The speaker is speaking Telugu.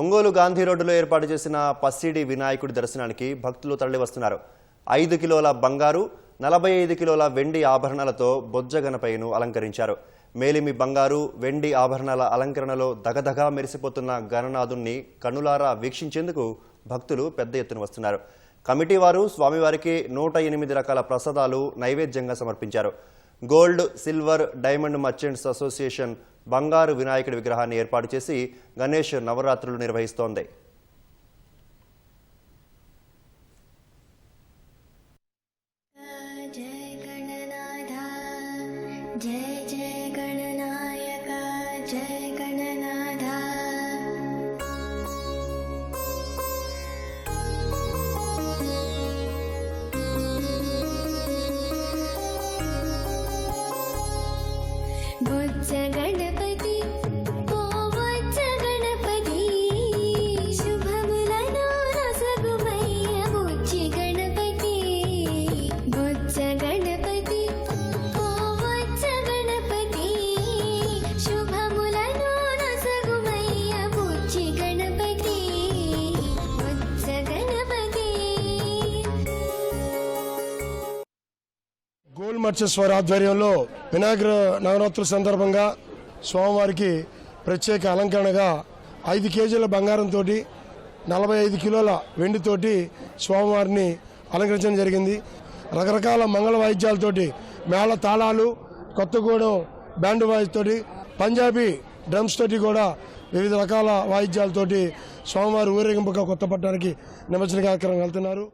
ఒంగోలు గాంధీ రోడ్డులో ఏర్పాటు చేసిన పసిడి వినాయకుడి దర్శనానికి భక్తులు తరలివస్తున్నారు. ఐదు కిలోల బంగారు నలభై ఐదు కిలోల వెండి ఆభరణాలతో బొజ్జగనపైను అలంకరించారు. మేలిమి బంగారు వెండి ఆభరణాల అలంకరణలో దగదగా మెరిసిపోతున్న గణనాథుణ్ణి కనులారా వీక్షించేందుకు భక్తులు పెద్ద ఎత్తున వస్తున్నారు. కమిటీ వారు స్వామివారికి నూట ఎనిమిది రకాల ప్రసాదాలు నైవేద్యంగా సమర్పించారు. Gold silver diamond merchants association బంగారు వినాయకుడి విగ్రహాన్ని ఏర్పాటు చేసి గణేష్ నవరాత్రులు నిర్వహిస్తోంది. జయ గణనాథ జయ జయ బుజ్జ గోల్డ్ మర్చెస్ వారి ఆధ్వర్యంలో వినాయక నవరాత్రుల సందర్భంగా స్వామివారికి ప్రత్యేక అలంకరణగా ఐదు కేజీల బంగారంతో నలభై ఐదు కిలోల వెండితోటి స్వామివారిని అలంకరించడం జరిగింది. రకరకాల మంగళ వాయిద్యాలతోటి మేళ తాళాలు కొత్తగూడెం బ్యాండ్ వాయిస్తోటి పంజాబీ డ్రమ్స్ తోటి కూడా వివిధ రకాల వాయిద్యాలతోటి స్వామివారి ఊరేగింపుగా కొత్త పట్టణానికి నిమజ్జన కార్యక్రమం వెళ్తున్నారు.